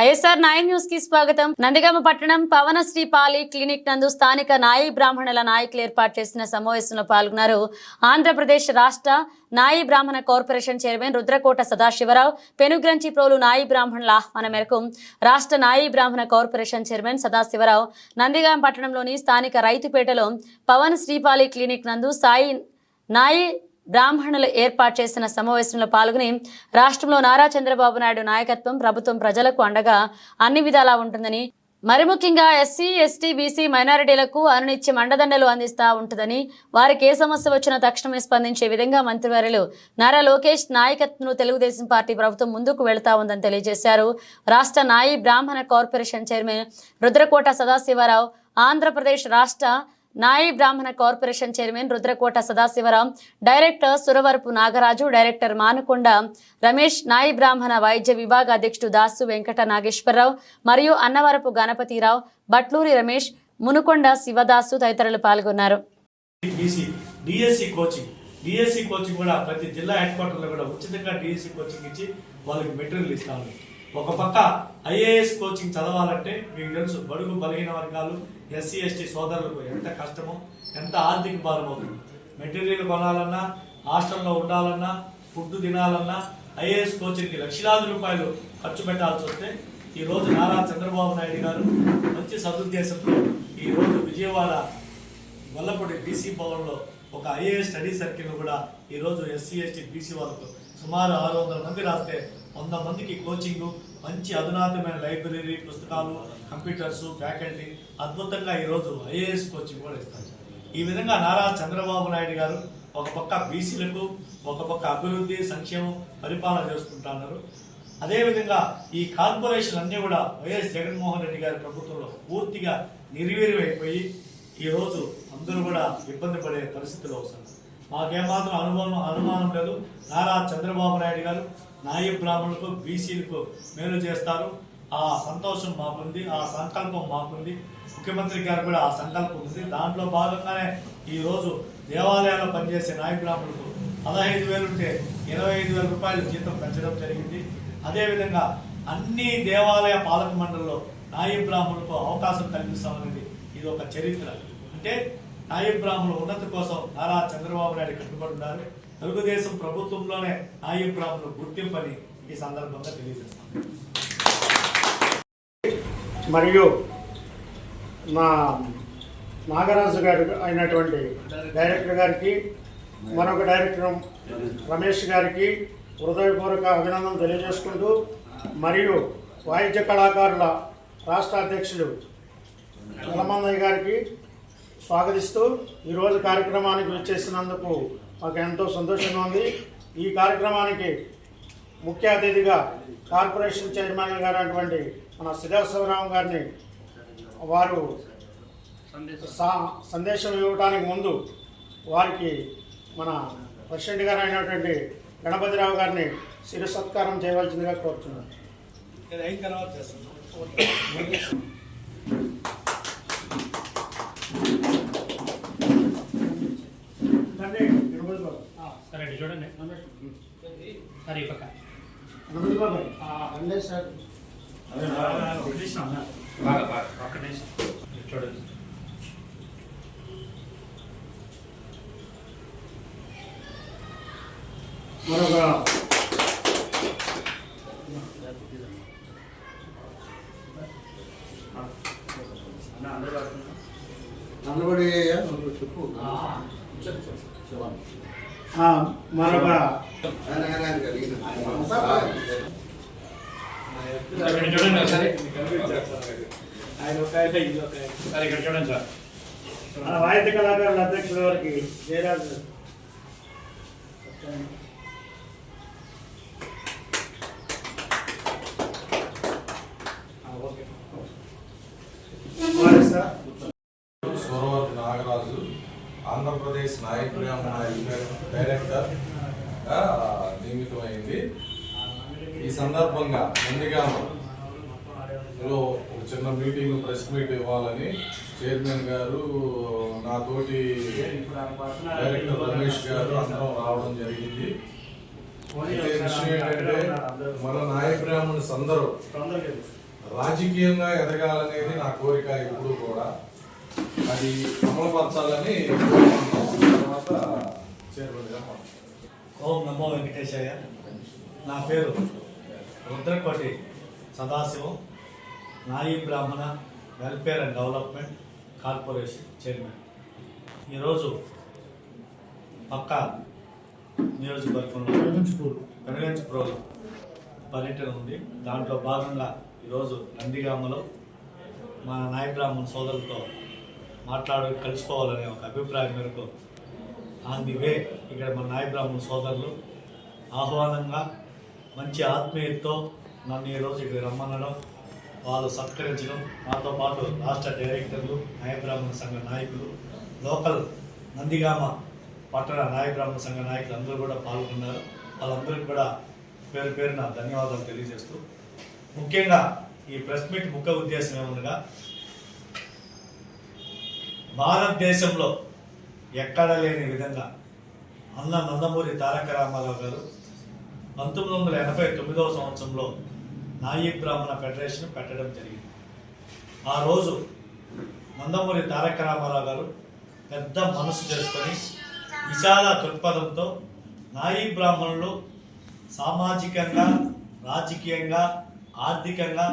ISR nine న్యూస్కి స్వాగతం. నందిగామ పట్టణం పవన శ్రీపాలి క్లినిక్ నందు స్థానిక నాయి బ్రాహ్మణుల నాయకులు ఏర్పాటు చేసిన సమావేశంలో పాల్గొన్నారు. ఆంధ్రప్రదేశ్ రాష్ట్ర నాయి బ్రాహ్మణ corporation chairman Rudrakota Sadasivarao Penuganchiprolu నాయి బ్రాహ్మణుల ఆహ్వానం మేరకు రాష్ట్ర నాయి బ్రాహ్మణ కార్పొరేషన్ చైర్మన్ సదాశివరావు నందిగామ పట్టణంలోని స్థానిక రైతుపేటలో పవన్ శ్రీపాలి క్లినిక్ నందు సాయి నాయి బ్రాహ్మణులు ఏర్పాటు చేసిన సమావేశంలో పాల్గొని రాష్ట్రంలో నారా చంద్రబాబు నాయుడు నాయకత్వం ప్రభుత్వం ప్రజలకు అండగా అన్ని విధాలా ఉంటుందని మరి ముఖ్యంగా ఎస్సీ ఎస్టీ బీసీ మైనారిటీలకు అనునిత్యం అండదండలు అందిస్తూ ఉంటుందని వారికి ఏ సమస్య వచ్చినా తక్షణమే స్పందించే విధంగా మంత్రివర్యులు నారా లోకేష్ నాయకత్వంలో తెలుగుదేశం పార్టీ ప్రభుత్వం ముందుకు వెళ్తా ఉందని తెలియజేశారు. రాష్ట్ర నాయి బ్రాహ్మణ కార్పొరేషన్ చైర్మన్ రుద్రకోట సదాశివరావు ఆంధ్రప్రదేశ్ రాష్ట్ర నాయి బ్రాహ్మణ corporation chairman Rudrakota Sadasiva Rao director Suravarapu Nagaraju director Manukonda Ramesh నాయి బ్రాహ్మణ వైద్య విభాగ అధ్యక్షుడు దాసు వెంకట నాగేశ్వరరావు మరియు అన్నవరపు గణపతిరావు బట్లూరి రమేష్ మునుకొండ శివదాసు తదితరులు పాల్గొన్నారు. DSC coaching. డిఎస్సి కోచింగ్ కూడా ప్రతి జిల్లా హెడ్ క్వార్టర్లో కూడా ఉచితంగా డిఎస్సి కోచింగ్ ఇచ్చి వాళ్ళకి మెటీరియల్ ఇస్తాము ఒక పక్క ఐఏఎస్ కోచింగ్ చదవాలంటే మీకు తెలుసు బడుగు బలహీన వర్గాలు ఎస్సీ ఎస్టీ సోదరులకు ఎంత కష్టమో ఎంత ఆర్థిక భారం అవుతుంది మెటీరియల్ కొనాలన్నా హాస్టల్లో ఉండాలన్నా ఫుడ్ తినాలన్నా ఐఏఎస్ కోచింగ్కి లక్షలాది రూపాయలు ఖర్చు పెట్టాల్సి వస్తే ఈరోజు నారా చంద్రబాబు నాయుడు గారు మంచి సదుద్దేశంతో ఈ రోజు విజయవాడ వల్లపూడి డీసీ భవన్లో ఒక ఐఏఎస్ స్టడీ సర్కిల్ కూడా ఈరోజు ఎస్సీ ఎస్టీ బీసీ వాళ్ళకు సుమారు ఆరు వందల మంది రాస్తే వంద మందికి కోచింగ్ మంచి అధునాతమైన లైబ్రరీ పుస్తకాలు కంప్యూటర్స్ ఫ్యాకల్టీ అద్భుతంగా ఈరోజు ఐఏఎస్ కోచింగ్ కూడా ఇస్తారు. ఈ విధంగా నారా చంద్రబాబు నాయుడు గారు ఒక పక్క బీసీలకు ఒక పక్క అభివృద్ధి సంక్షేమం పరిపాలన చేసుకుంటున్నారు అదేవిధంగా ఈ కార్పొరేషన్ అన్నీ కూడా వైఎస్ జగన్మోహన్ రెడ్డి గారి ప్రభుత్వంలో పూర్తిగా నిర్వీర్యమైపోయి ఈరోజు ఈ రోజు అందరూ కూడా ఇబ్బంది పడే పరిస్థితిలో వస్తున్నారు మాకేమాత్రం అనుభవం అనుమానం లేదు. నారా చంద్రబాబు నాయుడు గారు నాయ బ్రాహ్మణులకు బీసీలకు మేలు చేస్తారు. ఆ సంతోషం మాకుంది ఆ సంకల్పం మాకుంది. ముఖ్యమంత్రి గారు కూడా ఆ సంకల్పం ఉంది. దాంట్లో భాగంగానే ఈరోజు దేవాలయాల్లో పనిచేసే నాయ బ్రాహ్మణులకు పదహైదు వేలు ఉంటే ఇరవై ఐదు వేల రూపాయలు జీతం పెంచడం జరిగింది. అదేవిధంగా అన్ని దేవాలయ పాలక మండలిలో నాయ బ్రాహ్మణులకు అవకాశం కల్పిస్తామనేది ఇది ఒక చరిత్ర. అంటే నాయ బ్రాహ్మణుల ఉన్నతి కోసం నారా చంద్రబాబు నాయుడు కట్టుబడున్నారు. తెలుగుదేశం ప్రభుత్వంలోనే నాయ బ్రాహ్మణుల గుర్తింపని ఈ సందర్భంగా తెలియజేస్తాం. మరియు మా నాగరాజు గారు అయినటువంటి డైరెక్టర్ గారికి మరొక డైరెక్టర్ రమేష్ గారికి హృదయపూర్వక అభినందన తెలియజేసుకుంటూ మరియు వాయిద్య కళాకారుల రాష్ట్ర అధ్యక్షుడు యలమందయ్య గారికి స్వాగతిస్తూ ఈరోజు కార్యక్రమానికి వచ్చేసినందుకు మాకు ఎంతో సంతోషంగా ఉంది. ఈ కార్యక్రమానికి ముఖ్య అతిథిగా కార్పొరేషన్ చైర్మన్ గారటువంటి మన సిద్ధాశ్వరరావు గారిని వారు సా- సందేశం ఇవ్వడానికి ముందు వారికి మన ప్రెసిడెంట్ గారు అయినటువంటి గణపతిరావు గారిని శిరసత్కారం చేయవలసిందిగా కోరుతున్నాను ఇది అయిన తర్వాత చేస్తాం రండి, గణపతి బాబు. సరే చూడండి. సరే పక్క. చూడండి. మరొక. నల్లబడి నువ్వు చెప్పు. ఆ, మరొక చూడండి ఇక్కడ చూడండి సార్ మన వాయిద్య కళాకారుల అధ్యక్షుల వారికి జయరాజు. ఓకే వారి సార్ సూరవరపు నాగరాజు ఆంధ్రప్రదేశ్ నాయక బ్రాహ్మణ యూనియన్ డైరెక్టర్ నియమితమైంది. ఈ సందర్భంగా నందిగామలో ఒక చిన్న మీటింగ్ ప్రెస్ మీట్ ఇవ్వాలని చైర్మన్ గారు నాతోటి డైరెక్టర్ రమేష్ గారు అందరం రావడం జరిగింది. విషయం ఏంటంటే మన నాయ బ్రాహ్మణ్స్ అందరూ రాజకీయంగా ఎదగాలనేది నా కోరిక ఎప్పుడు కూడా. అది అమలుపరచాలని కోరుకుంటున్నాను. తర్వాత చేరుకుంటుగా ఓం నమో వెంకటేశయ్య నా పేరు Rudrakoti Sadasivam. Nayi Brahmana welfare and development corporation chairman. ఈరోజు పక్క నియోజకవర్గంలో వెనగంచిపురంలో పర్యటన ఉంది. దాంట్లో భాగంగా ఈరోజు నందిగామలో మా నాయబ్రాహ్మణ సోదరులతో మాట్లాడు కలుసుకోవాలనే ఒక అభిప్రాయం మేరకు ఆన్ ది వే ఇక్కడ మన నాయబ్రాహ్మణ సోదరులు ఆహ్వానంగా మంచి ఆత్మీయతతో నన్ను ఈరోజు ఇక్కడ రమ్మనడం వాళ్ళు సత్కరించడం నాతో పాటు రాష్ట్ర డైరెక్టర్లు నాయబ్రాహ్మణ సంఘ నాయకులు లోకల్ నందిగామ పట్టణ నాయబ్రాహ్మణ సంఘ నాయకులు అందరూ కూడా పాల్గొన్నారు. వాళ్ళందరికీ కూడా పేరు పేరున ధన్యవాదాలు తెలియజేస్తూ ముఖ్యంగా ఈ ప్రెస్ మీట్ ముఖ్య ఉద్దేశం ఏమనగా భారతదేశంలో ఎక్కడ లేని విధంగా అన్న నందమూరి తారక రామారావు గారు పంతొమ్మిది వందల ఎనభై తొమ్మిదవ సంవత్సరంలో నాయి బ్రాహ్మణ ఫెడరేషన్ పెట్టడం జరిగింది. ఆ రోజు నందమూరి తారక రామారావు గారు పెద్ద మనసు చేసుకొని విశాల దృక్పథంతో నాయి బ్రాహ్మణులు సామాజికంగా రాజకీయంగా ఆర్థికంగా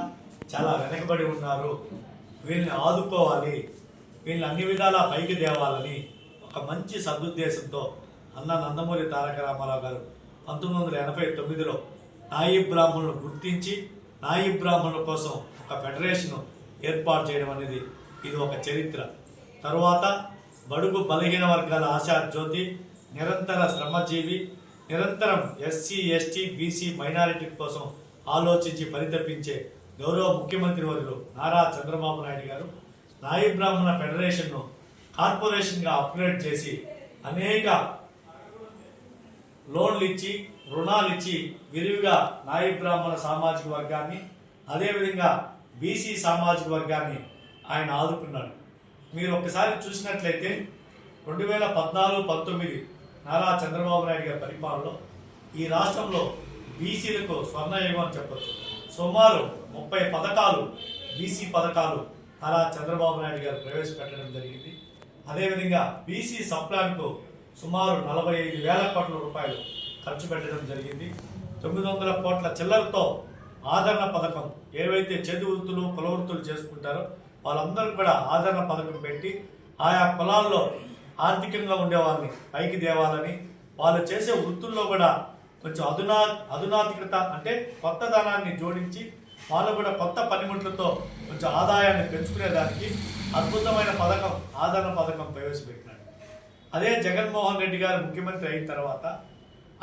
చాలా వెనకబడి ఉన్నారు. వీళ్ళని ఆదుకోవాలి. వీళ్ళని అన్ని విధాలా పైకి తేవాలని ఒక మంచి సదుద్దేశంతో అన్న నందమూరి తారక రామారావు గారు పంతొమ్మిది వందల ఎనభై తొమ్మిదిలో నాయి బ్రాహ్మణులను గుర్తించి నాయి బ్రాహ్మణుల కోసం ఒక ఫెడరేషన్ ఏర్పాటు చేయడం అనేది ఇది ఒక చరిత్ర. తరువాత బడుగు బలహీన వర్గాల ఆశా జ్యోతి నిరంతర శ్రమజీవి నిరంతరం ఎస్సీ ఎస్టీ బీసీ మైనారిటీ కోసం ఆలోచించి పరితపించే గౌరవ ముఖ్యమంత్రి వర్యులు నారా చంద్రబాబు నాయుడు గారు నాయి బ్రాహ్మణ ఫెడరేషన్ను కార్పొరేషన్గా అప్గ్రేడ్ చేసి అనేక లోన్లు ఇచ్చి రుణాలు ఇచ్చి విరివిగా నాయి బ్రాహ్మణ సామాజిక వర్గాన్ని అదేవిధంగా బీసీ సామాజిక వర్గాన్ని ఆయన ఆదుకున్నాడు మీరు ఒకసారి చూసినట్లయితే రెండు వేల పద్నాలుగు పంతొమ్మిది నారా చంద్రబాబు నాయుడు గారి పరిపాలనలో ఈ రాష్ట్రంలో బీసీలకు స్వర్ణయుగం అని చెప్పచ్చు. సుమారు ముప్పై పథకాలు బీసీ పథకాలు నారా చంద్రబాబు నాయుడు గారు ప్రవేశపెట్టడం జరిగింది. అదేవిధంగా బీసీ సప్లాన్కు సుమారు నలభై ఐదు వేల కోట్ల రూపాయలు ఖర్చు పెట్టడం జరిగింది. తొమ్మిది వందల కోట్ల చిల్లరతో ఆదరణ పథకం ఏవైతే చేతి వృత్తులు కుల వృత్తులు చేసుకుంటారో వాళ్ళందరూ కూడా ఆదరణ పథకం పెట్టి ఆయా కులాల్లో ఆర్థికంగా ఉండేవాళ్ళని పైకి దేవాలని వాళ్ళు చేసే వృత్తుల్లో కూడా కొంచెం అధునా అధునాతికత అంటే కొత్త ధనాన్ని జోడించి వాళ్ళు కూడా కొత్త పనిముట్లతో కొంచెం ఆదాయాన్ని పెంచుకునేదానికి అద్భుతమైన పథకం ఆదరణ పథకం ప్రవేశపెట్టినాడు. అదే జగన్మోహన్ రెడ్డి గారు ముఖ్యమంత్రి అయిన తర్వాత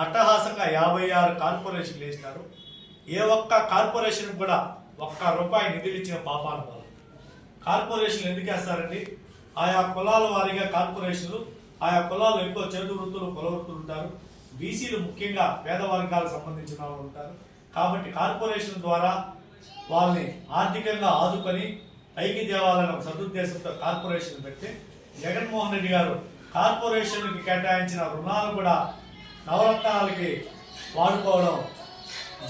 అట్టహాసంగా యాభై ఆరు కార్పొరేషన్లు వేసినారు. ఏ ఒక్క కార్పొరేషన్ కూడా ఒక్క రూపాయి నిధులు ఇచ్చిన పాపాన వల్ల కార్పొరేషన్లు ఎందుకు వేస్తారండి? ఆయా కులాల వారీగా కార్పొరేషన్లు ఆయా కులాలు ఎక్కువ చేతు వృత్తులు కుల వృత్తులు ఉంటారు. బీసీలు ముఖ్యంగా పేద వర్గాలకు సంబంధించిన వాళ్ళు ఉంటారు. కాబట్టి కార్పొరేషన్ ద్వారా వాళ్ళని ఆర్థికంగా ఆదుకొని పైకి దేవాలయం ఒక సదుద్దేశంతో కార్పొరేషన్ పెట్టి జగన్మోహన్ రెడ్డి గారు కార్పొరేషన్కి కేటాయించిన రుణాలు కూడా నవరత్నాలకి వాడుకోవడం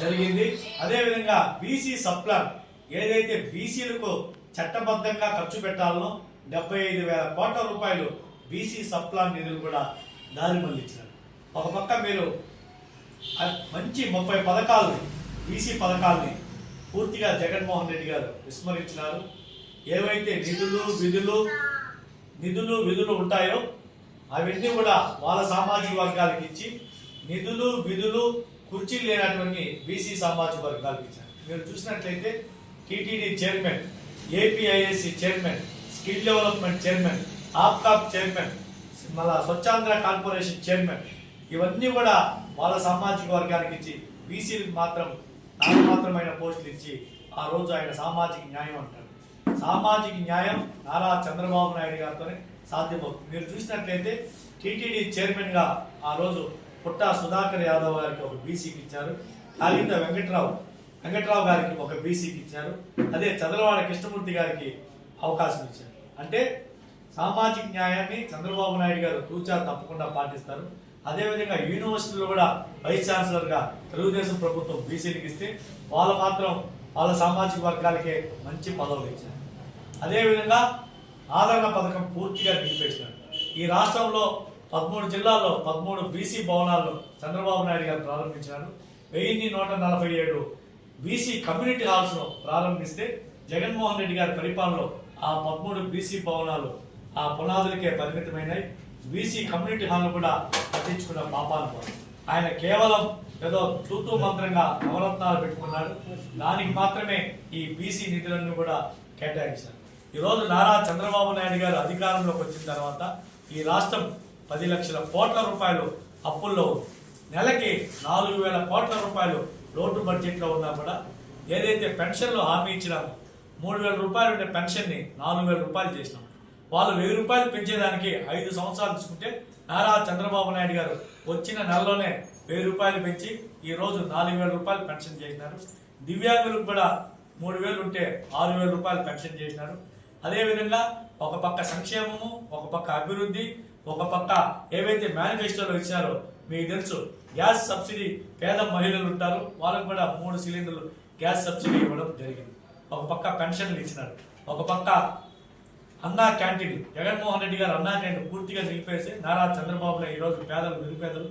జరిగింది. అదేవిధంగా బీసీ సప్లాన్ ఏదైతే బీసీలకు చట్టబద్ధంగా ఖర్చు పెట్టాలనో డెబ్బై ఐదు వేల కోట్ల రూపాయలు బీసీ సప్లాన్ నిధులు కూడా దారి మళ్ళించినారు ఒక పక్క మీరు మంచి ముప్పై పథకాలని బీసీ పథకాలని పూర్తిగా జగన్మోహన్ రెడ్డి గారు విస్మరించినారు. ఏవైతే నిధులు విధులు నిధులు విధులు ఉంటాయో అవన్నీ కూడా వాళ్ళ సామాజిక వర్గాలకు ఇచ్చి నిధులు విధులు కుర్చీలు లేనటువంటి బీసీ సామాజిక వర్గాలకు ఇచ్చారు. మీరు చూసినట్లయితే TTD chairman APISC chairman skill development chairman Apcob chairman మళ్ళా స్వచ్ఛాంధ్ర కార్పొరేషన్ చైర్మన్ ఇవన్నీ కూడా వాళ్ళ సామాజిక వర్గానికి ఇచ్చి బీసీలకు మాత్రం నామమాత్రమైన పోస్టులు ఇచ్చి ఆ రోజు ఆయన సామాజిక న్యాయం అంటారు. సామాజిక న్యాయం నారా చంద్రబాబు నాయుడు గారితోనే సాధ్యమవుతుంది. మీరు చూసినట్లయితే టీటీడీ చైర్మన్గా ఆ రోజు పుట్టా సుధాకర్ యాదవ్ గారికి ఒక బీసీకి ఇచ్చారు. కాళింద వెంకట్రావు వెంకట్రావు గారికి ఒక బీసీకి ఇచ్చారు. అదే చంద్రవాడ కృష్ణమూర్తి గారికి అవకాశం ఇచ్చారు. అంటే సామాజిక న్యాయాన్ని చంద్రబాబు నాయుడు గారు తూచా తప్పకుండా పాటిస్తారు. అదేవిధంగా యూనివర్సిటీలో కూడా వైస్ ఛాన్సలర్గా తెలుగుదేశం ప్రభుత్వం బీసీలకు ఇస్తే వాళ్ళు మాత్రం వాళ్ళ సామాజిక వర్గాలకే మంచి పదవులు ఇచ్చారు. అదేవిధంగా ఆదరణ పథకం పూర్తిగా నిలిపేసినారు ఈ రాష్ట్రంలో పదమూడు జిల్లాల్లో పదమూడు బీసీ భవనాలను చంద్రబాబు నాయుడు గారు ప్రారంభించారు. వెయ్యిన్ని నూట నలభై ఏడు బీసీ కమ్యూనిటీ హాల్స్ను ప్రారంభిస్తే జగన్మోహన్ రెడ్డి గారి పరిపాలనలో ఆ పదమూడు బీసీ భవనాలు ఆ పునాదులకే పరిమితమైనాయి. బీసీ కమ్యూనిటీ హాల్ను కూడా పట్టించుకున్న పాపాలు ఆయన కేవలం ఏదో తూతూ మంత్రంగా నవరత్నాలు పెట్టుకున్నాడు. దానికి మాత్రమే ఈ బీసీ నిధులను కూడా కేటాయించారు. ఈరోజు నారా చంద్రబాబు నాయుడు గారు అధికారంలోకి వచ్చిన తర్వాత ఈ రాష్ట్రం పది లక్షల కోట్ల రూపాయలు అప్పుల్లో నెలకి నాలుగు వేల కోట్ల రూపాయలు లోటు బడ్జెట్లో ఉన్నా కూడా ఏదైతే పెన్షన్లు హామీ ఇచ్చినామో మూడు వేల రూపాయలు ఉండే పెన్షన్ని నాలుగు వేల రూపాయలు చేసినాం. వాళ్ళు వెయ్యి రూపాయలు పెంచేదానికి ఐదు సంవత్సరాలు తీసుకుంటే నారా చంద్రబాబు నాయుడు గారు వచ్చిన నెలలోనే వెయ్యి రూపాయలు పెంచి ఈ రోజు నాలుగు వేల రూపాయలు పెన్షన్ చేసినారు. దివ్యాంగులకు కూడా మూడు వేలు ఉంటే ఆరు వేల రూపాయలు పెన్షన్ చేసినారు. అదేవిధంగా ఒక పక్క సంక్షేమము ఒక పక్క అభివృద్ధి ఒక పక్క ఏవైతే మేనిఫెస్టోలో ఇచ్చారో మీకు తెలుసు గ్యాస్ సబ్సిడీ పేద మహిళలు ఉంటారు. వాళ్ళకు కూడా మూడు సిలిండర్లు గ్యాస్ సబ్సిడీ ఇవ్వడం జరిగింది. ఒక పక్క పెన్షన్లు ఇచ్చినారు. ఒక పక్క అన్నా క్యాంటీన్ జగన్మోహన్ రెడ్డి గారు అన్నా క్యాంటీన్ పూర్తిగా నిలిపేసి నారా చంద్రబాబు నాయుడు ఈరోజు పేదలు నిరుపేదలు